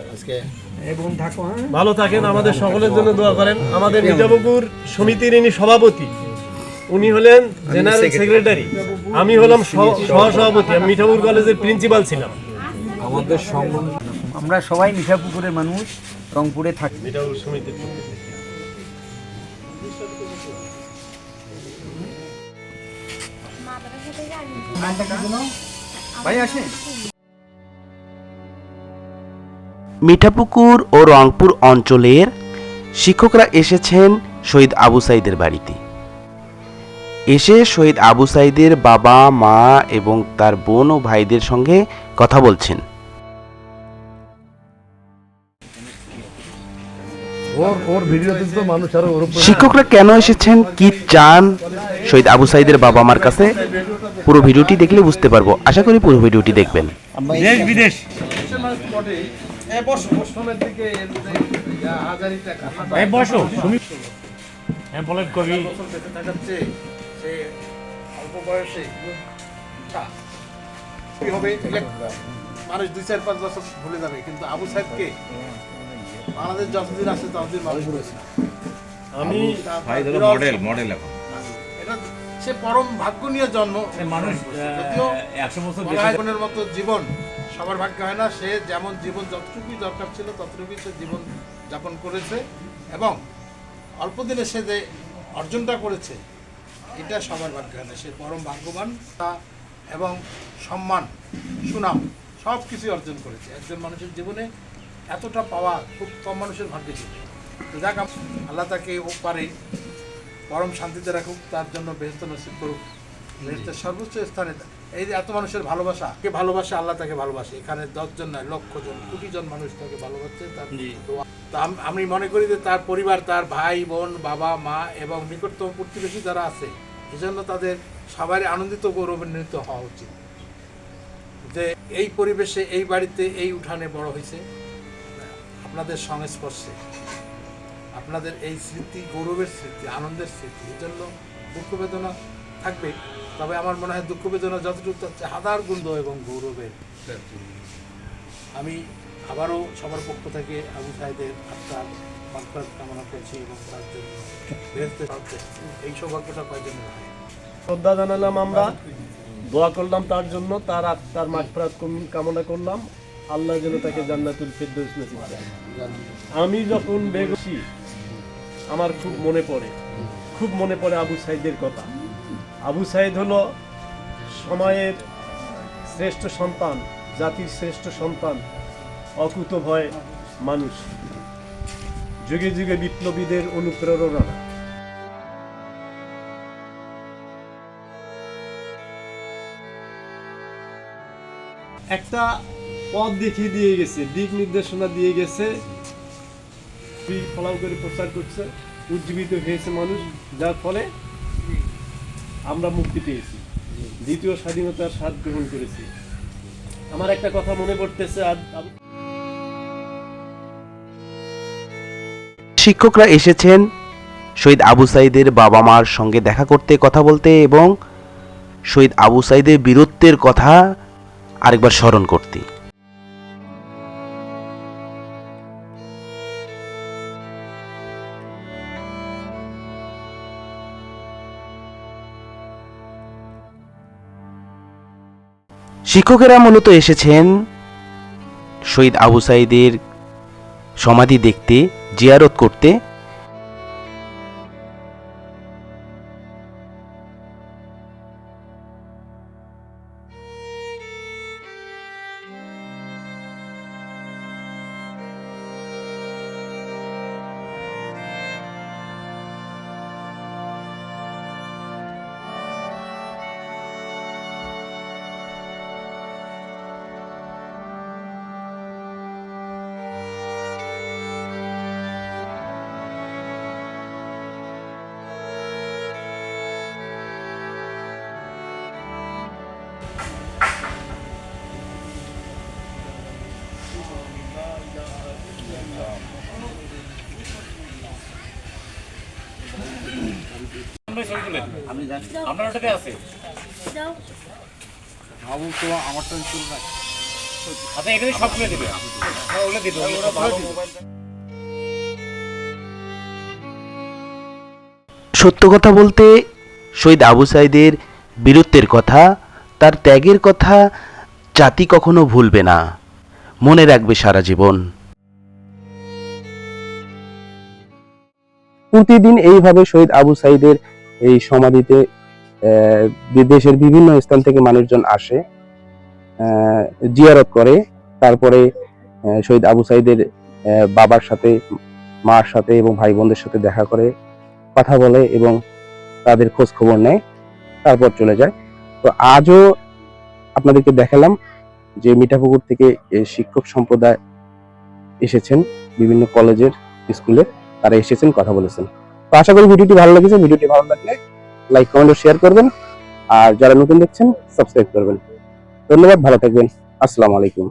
আজকে। এবং থাকো হ্যাঁ? ভালো থাকেন আমাদের সকলের জন্য দোয়া করেন। আমাদের মিঠাপুকুর সমিতির ইনি সভাপতি। উনি হলেন জেনারেল সেক্রেটারি। আমি হলাম সহ- সহসভাপতি। আমি মিঠাপুর কলেজের প্রিন্সিপাল ছিলাম। আমাদের আমরা সবাই মিঠাপুকুরের মানুষ রংপুরে থাকি। মিঠাপুর সমিতির ভাই আসেন। মিঠাপুকুর ও রংপুর অঞ্চলের শিক্ষকরা এসেছেন শহীদ আবু সাইদের বাড়িতে। এসে শহীদ আবু সাইদের বাবা মা এবং তার বোন ও ভাইদের সঙ্গে কথা বলছেন। শিক্ষকরা কেন এসেছেন কি চান? শহীদ আবু সাইদের বাবা মার কাছে পুরো ভিডিওটি দেখলে বুঝতে পারব। আশা করি পুরো ভিডিওটি দেখবেন। দেশ বিদেশ। এই বসো হ্যাঁ বলেন কবি। সে অল্প বয়সে হবে? মানুষ দুই চার পাঁচ বছর ভুলে যাবে কিন্তু আবু সাহেবকে বাংলাদেশ যতদিন আছে ততদিন মানুষ ভুলেছে আমি মডেল মডেল এখন। এটা সে পরম ভাগ্য নিয়ে জন্ম। মানুষ যদিও একশো বছর মতো জীবন। সবার ভাগ্য হয় না, সে যেমন জীবন যতটুকুই দরকার ছিল, ততটুকুই সে জীবন যাপন করেছে এবং অল্প দিনে সে যে অর্জনটা করেছে, এটা সবার ভাগ্য হয় না। সে পরম ভাগ্যবান তা এবং সম্মান, সুনাম সব কিছুই অর্জন করেছে। একজন মানুষের জীবনে এতটা পাওয়া খুব কম মানুষের ভাগ্যে ছিল তো যাক আল্লাহ তাকে ও পারে, পরম শান্তিতে রাখুক, তার জন্য বেহস্ত নসিব করুক। বেহেস্তের সর্বোচ্চ স্থানে এই যে এত মানুষের ভালোবাসা কে ভালোবাসে? আল্লাহ তাকে ভালোবাসে। এখানে দশজন নয় লক্ষ জন কোটি জন মানুষ তাকে ভালোবাসছে তার দোয়া তা আমি মনে করি যে তার পরিবার তার ভাই বোন বাবা মা এবং নিকটতম প্রতিবেশী যারা আছে এজন্য তাদের সবারই আনন্দিত গৌরবান্বিত হওয়া উচিত। যে এই পরিবেশে এই বাড়িতে এই উঠানে বড় হয়েছে আপনাদের সংস্পর্শে আপনাদের এই স্মৃতি গৌরবের স্মৃতি আনন্দের স্মৃতি এই জন্য দুঃখ বেদনা থাকবে তবে আমার মনে হয় দুঃখ বেদনা যতটুকু চেয়ে হাজার গুণ এবং গৌরবের আমি আবারও সবার পক্ষ থেকে আবু সাহেদের আত্মার মাত্রার কামনা করছি এবং তার জন্য এই সৌভাগ্যটা কয়জনের হয় শ্রদ্ধা জানালাম আমরা। দোয়া করলাম তার জন্য তার আত্মার কম- কামনা করলাম। আল্লাহ যেন তাকে জান্নাতুল ফিরদৌস নসিব। আমি যখন বেগসি আমার খুব মনে পড়ে। খুব মনে পড়ে আবু সাইদের কথা। আবু সাইদ হলো সময়ের শ্রেষ্ঠ সন্তান, জাতির শ্রেষ্ঠ সন্তান, অকুত ভয় মানুষ। যুগে যুগে বিপ্লবীদের অনুপ্রেরণা। একটা পথ দেখিয়ে দিয়ে গেছে, দিক নির্দেশনা দিয়ে গেছে। ফলাও করে প্রচার করছে, উজ্জীবিত হয়েছে মানুষ, যার ফলে আমরা মুক্তি পেয়েছি। দ্বিতীয় স্বাধীনতার স্বাদ গ্রহণ করেছি। আমার একটা কথা মনে পড়তেছে, আজ শিক্ষকরা এসেছেন শহীদ আবু সাইদের বাবা মার সঙ্গে দেখা করতে, কথা বলতে এবং শহীদ আবু সাইদের বীরত্বের কথা আরেকবার স্মরণ করতে। শিক্ষকেরা মূলত এসেছেন শহীদ আবু সাইদের সমাধি দেখতে জিয়ারত করতে আপনার ওটাতে আছে? আবু তো আমারটা শুরু না সত্য কথা বলতে শহীদ আবু সাইদের বীরত্বের কথা তার ত্যাগের কথা জাতি কখনো ভুলবে না। মনে রাখবে সারা জীবন। প্রতিদিন এইভাবে শহীদ আবু সাইদের এই সমাধিতে আহ, বিদেশের বিভিন্ন স্থান থেকে মানুষজন আসে জিয়ারত করে তারপরে শহীদ আবু সাইদের বাবার সাথে মার সাথে এবং ভাই বোনদের সাথে দেখা করে কথা বলে এবং তাদের খোঁজ খবর নেয় তারপর চলে যায়। তো আজও আপনাদেরকে দেখালাম যে মিঠাপুকুর থেকে শিক্ষক সম্প্রদায় এসেছেন বিভিন্ন কলেজের স্কুলে তারা এসেছেন কথা বলেছেন। তো আশা করি ভিডিওটি ভালো লেগেছে। ভিডিওটি ভালো লাগলে লাইক কমেন্ট ও শেয়ার করবেন। আর যারা নতুন দেখছেন সাবস্ক্রাইব করবেন। ধন্যবাদ, ভালো থাকবেন। আসসালামু আলাইকুম।